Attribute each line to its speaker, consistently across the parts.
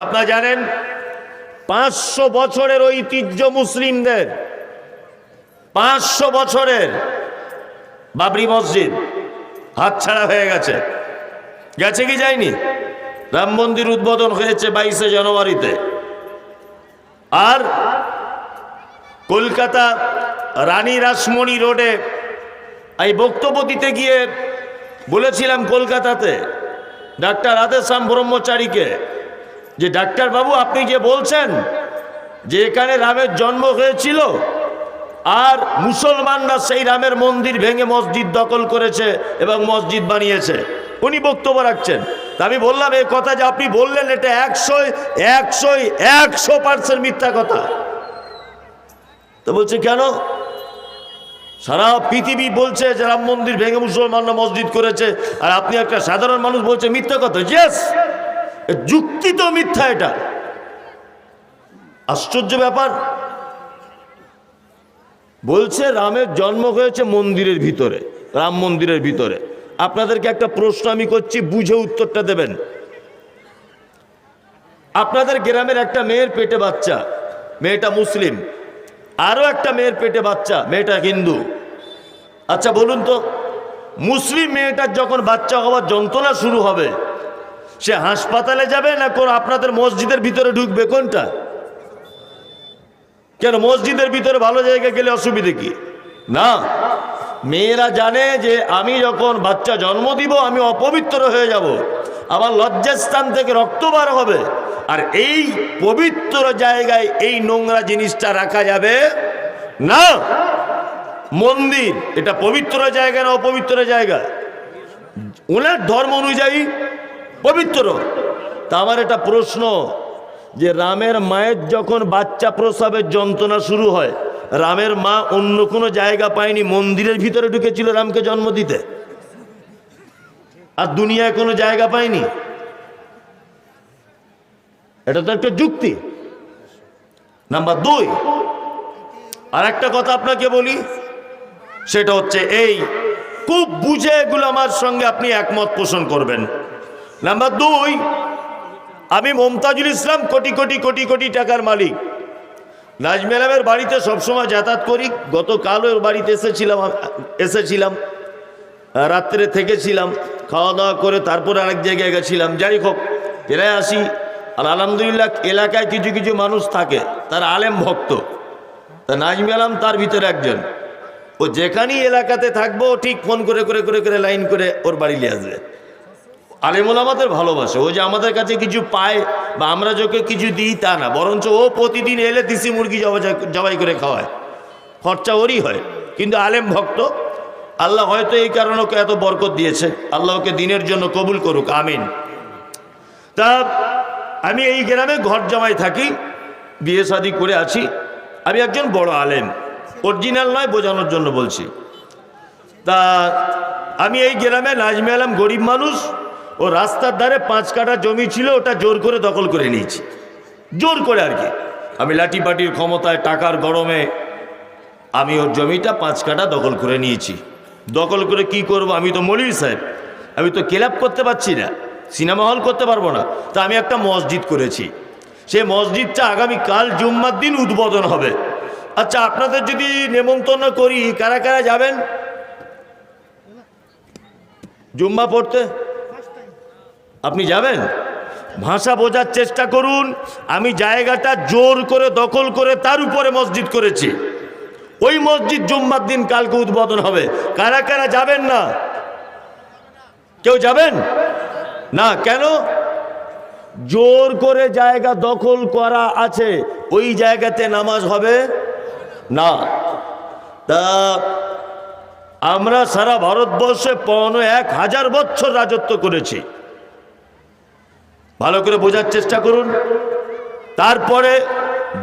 Speaker 1: আপনারা জানেন, পাঁচশো বছরের ঐতিহ্য মুসলিমদের, পাঁচশো বছরের বাবরি মসজিদ হাতছাড়া হয়ে গেছে। গেছে কি যায়নি? রাম মন্দির উদ্বোধন হয়েছে বাইশে জানুয়ারিতে। আর কলকাতা রানী রাসমণি রোডে এই বক্তব্য দিতে গিয়ে বলেছিলাম কলকাতাতে, ডাক্তার আদেশাম ব্রহ্মচারীকে যে ডাক্তার বাবু আপনি যে বলছেন যে এখানে রামের জন্ম হয়েছিল আর মুসলমানরা সেই রামের মন্দির ভেঙে মসজিদ দখল করেছে এবং মসজিদ বানিয়েছে, উনি বক্তব্য রাখছেন। আমি বললাম এই কথা যে আপনি বললেন, এটা একশো একশো একশো পার্সেন্ট মিথ্যা কথা। তো বলছে, কেন? সারা পৃথিবী বলছে যে রাম মন্দির ভেঙে মুসলমানরা মসজিদ করেছে, আর আপনি একটা সাধারণ মানুষ বলছে মিথ্যা কথা। ইয়েস যুক্তি তো মিথ্যা এটা। আশ্চর্য ব্যাপার। বলছে রামের জন্ম হয়েছে মন্দিরের ভিতরে, রাম মন্দিরের ভিতরে। আপনাদেরকে একটা প্রশ্ন আমি করছি, বুঝে উত্তরটা দেবেন। আপনাদের গ্রামের একটা মেয়ের পেটে বাচ্চা, মেয়েটা মুসলিম। আরও একটা মেয়ের পেটে বাচ্চা, মেয়েটা হিন্দু। আচ্ছা বলুন তো, মুসলিম মেয়েটার যখন বাচ্চা হওয়ার যন্ত্রণা শুরু হবে সে হাসপাতালে যাবে না কোন আপনাদের মসজিদের ভিতরে ঢুকবে? কোনটা? কেন মসজিদের ভিতরে ভালো জায়গায় গেলে অসুবিধে কি? না। মেয়েরা জানে যে আমি যখন বাচ্চা জন্ম দিব, আমি অপবিত্র হয়ে যাব। আমার লজ্জাস্থান থেকে রক্ত বার হবে। আর এই পবিত্র জায়গায় এই নোংরা জিনিসটা রাখা যাবে না। মন্দির, এটা পবিত্র জায়গা না অপবিত্র জায়গা? ওনার ধর্ম অনুযায়ী পবিত্র। তা আমার এটা প্রশ্ন, যে রামের মায়ের যখন বাচ্চা প্রসবের যন্ত্রণা শুরু হয়, রামের মা অন্য কোনো জায়গা পায়নি, মন্দিরের ভিতরে ঢুকেছিল রামকে জন্ম দিতে? আর দুনিয়ায় কোনো জায়গা পায়নি? এটা তো একটা যুক্তি। নাম্বার দুই আর একটা কথা আপনাকে বলি, সেটা হচ্ছে এই, খুব বুঝে এগুলো আমার সঙ্গে আপনি একমত পোষণ করবেন। নাম্বার দুই, আমি মমতাজুল ইসলাম কোটি কোটি কোটি কোটি টাকার মালিক। নাজমেলামের বাড়িতে সবসময় যাতায়াত করি। গতকাল ওর বাড়িতে এসেছিলাম এসেছিলাম, রাত্রে থেকেছিলাম খাওয়া দাওয়া করে তারপর আরেক জায়গায় গেছিলাম। যাই হোক ফেরায় আসি। আর আলহামদুলিল্লাহ এলাকায় কিছু কিছু মানুষ থাকে, তার আলেম ভক্ত। তা নাজমি আলাম তার ভিতরে একজন। ও যেখানেই এলাকাতে থাকব ঠিক ফোন করে করে করে করে লাইন করে ওর বাড়ি নিয়ে আসবে। আলেমুল আমাদের ভালোবাসে, ও যে আমাদের কাছে কিছু পায় বা আমরা যোকে কিছু দিই তা না, বরঞ্চ ও প্রতিদিন এলে দেশি মুরগি জবাই করে খাওয়ায়। খরচা ওরই হয়, কিন্তু আলেম ভক্ত, আল্লাহ হয়তো এই কারণে ওকে এত বরকত দিয়েছে, আল্লাহ ওকে দিনের জন্য কবুল করুক, আমিন। তা আমি এই গ্রামে ঘর জামাই থাকি, বিয়ে শাদি করে আছি, আমি একজন বড় আলেম, অরিজিনাল নয় বোঝানোর জন্য বলছি। তা আমি এই গ্রামে নাজমে আলাম গরিব মানুষ ও রাস্তার ধারে পাঁচ কাঠা জমি ছিল, ওটা জোর করে দখল করে নিয়েছি। জোর করে আর কি। আমি লাঠি পাটির ক্ষমতায় টাকার গরমে আমি ওর জমিটা পাঁচ কাঠা দখল করে নিয়েছি। দখল করে কি করব আমি তো মলির সাহেব। আমি তো ক্লাব করতে পারছি না, সিনেমা হল করতে পারব না, তা আমি একটা মসজিদ করেছি। সেই মসজিদটা আগামীকাল জুম্মার দিন উদ্বোধন হবে। আচ্ছা আপনাদের যদি নেমন্তন্ন করি, কারা কারা যাবেন? জুম্মা পড়তে? আপনি যাবেন? ভাষা বোঝার চেষ্টা করুন। আমি জায়গাটা জোর করে, দখল করে তার উপরে মসজিদ করেছি। ওই মসজিদ জুম্মার দিন কালকে উদ্বোধন হবে। কারা কারা যাবেন না? কেউ যাবেন? না, কেন? জোর করে জায়গা দখল করা আছে। ওই জায়গাতে নামাজ হবে? না। তা আমরা সারা ভারতবর্ষে পৌনে এক হাজার বছর রাজত্ব করেছি। ভালো করে বোঝার চেষ্টা করুন। তারপরে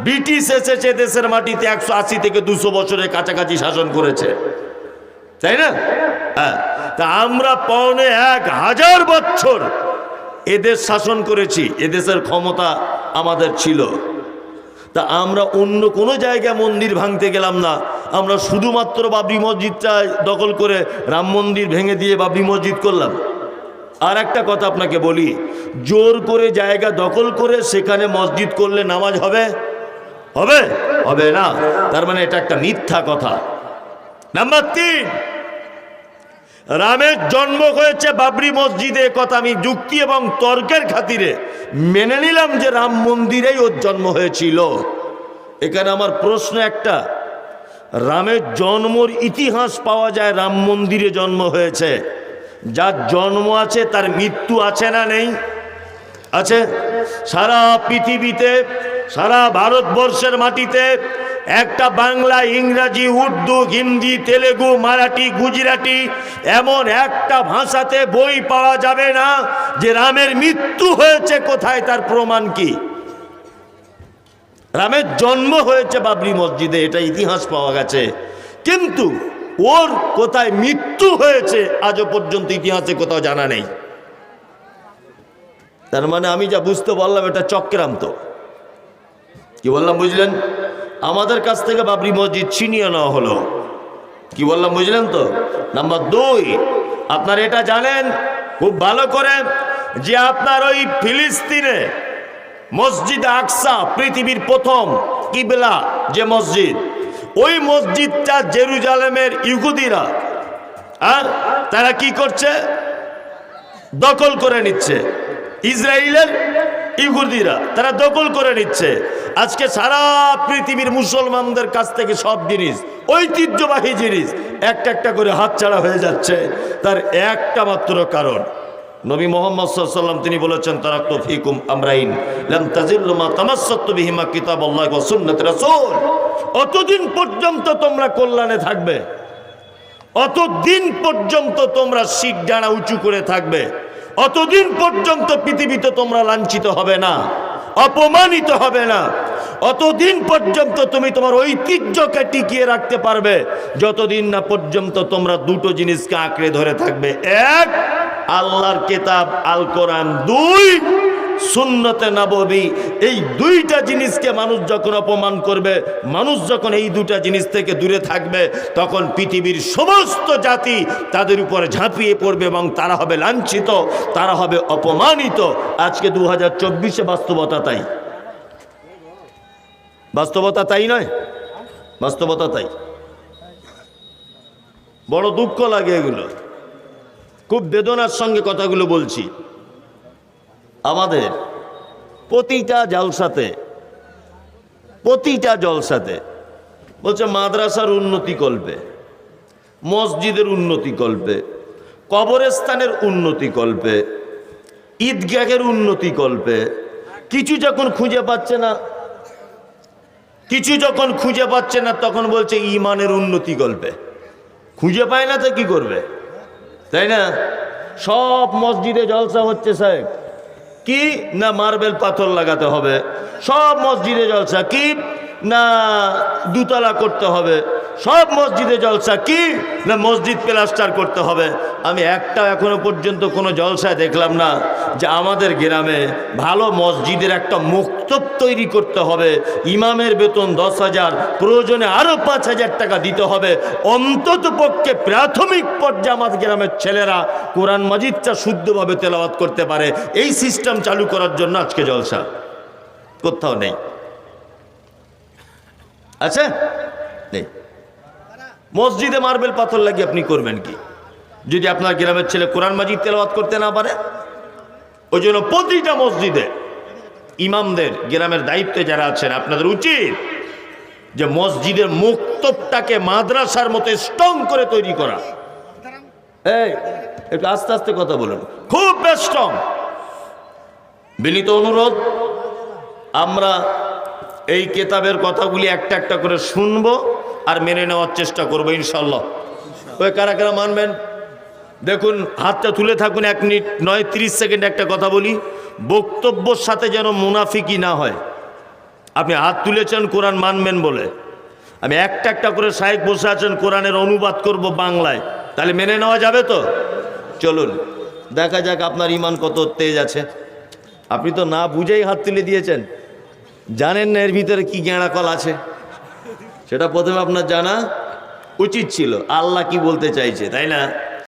Speaker 1: ব্রিটিশ এসেছে দেশের মাটিতে একশো আশি থেকে দুশো বছরের কাছাকাছি শাসন করেছে। তাই না? হ্যাঁ। তা আমরা পৌনে এক হাজার বছর এদেশ শাসন করেছি, এদেশের ক্ষমতা আমাদের ছিল। তা আমরা অন্য কোনো জায়গায় মন্দির ভাঙতে গেলাম না। আমরা শুধুমাত্র বাবরি মসজিদটা দখল করে রাম মন্দির ভেঙে দিয়ে বাবরি মসজিদ করলাম। আর একটা কথা আপনাকে বলি, জোর করে জায়গা দখল করে সেখানে মসজিদ করলে নামাজ হবে? হবে? হবে না। তার মানে এটা একটা মিথ্যা কথা। নাম্বার তিন, রামের জন্ম হয়েছে বাবরি মসজিদে কথা আমি যুক্তি এবং তর্কের খাতিরে মেনে নিলাম যে রাম মন্দিরেই ওর জন্ম হয়েছিল। এখানে আমার প্রশ্ন একটা, রামের জন্মর ইতিহাস পাওয়া যায় রাম মন্দিরে জন্ম হয়েছে। যার জন্ম আছে, তার মৃত্যু আছে না নেই? আছে? সারা পৃথিবীতে, সারা ভারতবর্ষের মাটিতে একটা বাংলা, ইংরাজি, উর্দু, হিন্দি, তেলেগু, মারাঠি, গুজরাটি এমন একটা ভাষাতে বই পাওয়া যাবে না যে রামের মৃত্যু হয়েছে কোথায়, তার প্রমাণ কি? রামের জন্ম হয়েছে বাবরি মসজিদে, এটা ইতিহাস পাওয়া গেছে। কিন্তু ওর কোথায় মৃত্যু হয়েছে, আজও পর্যন্ত ইতিহাসে কোথাও জানা নেই। তার মানে আমি যা বুঝতে পারলাম, এটা চক্রান্ত। কি বললাম, বুঝলেন? আমাদের কাছ থেকে বাবরি মসজিদ ছিনিয়ে নেওয়া হলো। কি বললাম, বুঝলেন তো? নাম্বার দুই, আপনার এটা জানেন, খুব ভালো করে, যে আপনার ওই ফিলিস্তিনে মসজিদ আকসা পৃথিবীর প্রথম কিবলা যে মসজিদ ওই মসজিদটা জেরুজালেমের ইহুদিরা, আর তারা কি করছে? দখল করে নিচ্ছে। ইসরায়েলের ইহুদিরা, তারা দখল করে নিচ্ছে। আজকে সারা পৃথিবীর মুসলমানদের কাছ থেকে সব জিনিস, ঐতিহ্যবাহী জিনিস, একটা একটা করে হাতছাড়া হয়ে যাচ্ছে। তার একটা মাত্র কারণ নবী মোহাম্মদ সাল্লাম তিনি বলেছেন তারা তো ফিকুম আমরাইন, লাম তাজিল্লু মা তামাসসাতু বিহিমা ওয়া সুন্নাত রাসূল। অতদিন পর্যন্ত তোমরা কল্যাণে থাকবে। অতদিন পর্যন্ত তোমরা শিখ ডানা উঁচু করে থাকবে, অতদিন পর্যন্ত পৃথিবীতে তোমরা লাঞ্ছিত হবে না, অপমানিত হবে না। অতদিন পর্যন্ত তুমি তোমার ঐতিহ্যকে টিকিয়ে রাখতে পারবে, যতদিন না পর্যন্ত তোমরা দুটো জিনিসকে আঁকড়ে ধরে থাকবে। এক আল্লাহর কেতাব, আল কোরআন দুই, সুন্নতে নববী, এই দুইটা জিনিসকে মানুষ যখন অপমান করবে, মানুষ যখন এই দুটা জিনিস থেকে দূরে থাকবে, তখন পৃথিবীর সমস্ত জাতি তাদের উপর ঝাঁপিয়ে পড়বে এবং তারা হবে লাঞ্ছিত, তারা হবে অপমানিত। আজকে দু হাজার চব্বিশে বাস্তবতা তাই। বাস্তবতা তাই নয়? বাস্তবতা তাই। বড় দুঃখ লাগে এগুলো। খুব বেদনার সঙ্গে কথাগুলো বলছি। আমাদের প্রতিটা জলসাতে প্রতিটা জলসাতে বলছে মাদ্রাসার উন্নতি কল্পে, মসজিদের উন্নতি কল্পে, কবরস্থানের উন্নতি কল্পে, ঈদগাহের উন্নতি কল্পে, কিছু যখন খুঁজে পাচ্ছে না, কিছু যখন খুঁজে পাচ্ছে না, তখন বলছে ইমানের উন্নতি কল্পে। খুঁজে পায় না তো কি করবে? তাই না? সব মসজিদে জলসা হচ্ছে সাহেব। কি? না মার্বেল পাথর লাগাতে হবে। সব মসজিদে জলসা। কি? না দুতলা করতে হবে। সব মসজিদে জলসা কি? না, মসজিদ প্লাস্টার করতে হবে। আমি একটা এখনও পর্যন্ত কোনো জলসায় দেখলাম না যে আমাদের গ্রামে ভালো মসজিদের একটা মুক্তব তৈরি করতে হবে। ইমামের বেতন দশ হাজার, প্রয়োজনে আরও পাঁচ হাজার টাকা দিতে হবে। অন্তত পক্ষে প্রাথমিক পর্যায়ে আমাদের গ্রামের ছেলেরা কোরআন মজিদটা শুদ্ধভাবে তেলাওয়াত করতে পারে। এই সিস্টেম চালু করার জন্য আজকে জলসা। কোথাও নেই। আচ্ছা নেই। মসজিদে মার্বেল পাথর লাগিয়ে আপনি করবেন কি? যদি আপনার গ্রামের ছেলে কোরআন মাজিদ তেলাওয়াত করতে না পারে, ওই জন্য প্রতিটা মসজিদে ইমামদের, গ্রামের দায়িত্বে যারা আছেন, আপনাদের উচিত যে মসজিদের মুক্তবটাকে মাদ্রাসার মতো স্ট্রং করে তৈরি করা। এই, একটু আস্তে আস্তে কথা বলুন। খুব স্ট্রং বিনীত অনুরোধ, আমরা এই কেতাবের কথাগুলি একটা একটা করে শুনব আর মেনে নেওয়ার চেষ্টা করব ইনশাল্লাহ ওই কারা কারা মানবেন? দেখুন, হাতটা তুলে থাকুন এক মিনিট, নয় তিরিশ সেকেন্ড একটা কথা বলি। বক্তব্যর সাথে যেন মুনাফিকি না হয়। আপনি হাত তুলেছেন, কোরআন মানবেন বলে। আমি একটা একটা করে সাহেব বসে আছেন, কোরআনের অনুবাদ করব বাংলায়। তাহলে মেনে নেওয়া যাবে তো? চলুন, দেখা যাক আপনার ইমান কত তেজ আছে। আপনি তো না বুঝেই হাত তুলে দিয়েছেন। জানেন না এর ভিতরে কি গেঁড়া কল আছে? সেটা প্রথমে আপনার জানা উচিত ছিল। আল্লাহ কি বলতে চাইছে, তাই না?